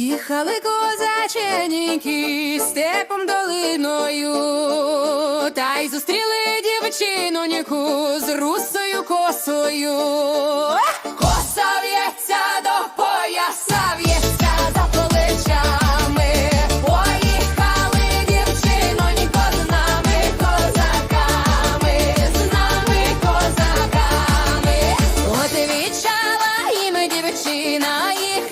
Їхали козаченіки степом долиною, та й зустріли дівчину ніку з русою косою. Коса до пояса в'ється за плечами. Поїхали дівчину ніко з нами козаками, з нами козаками. От вічала їм дівчина їх.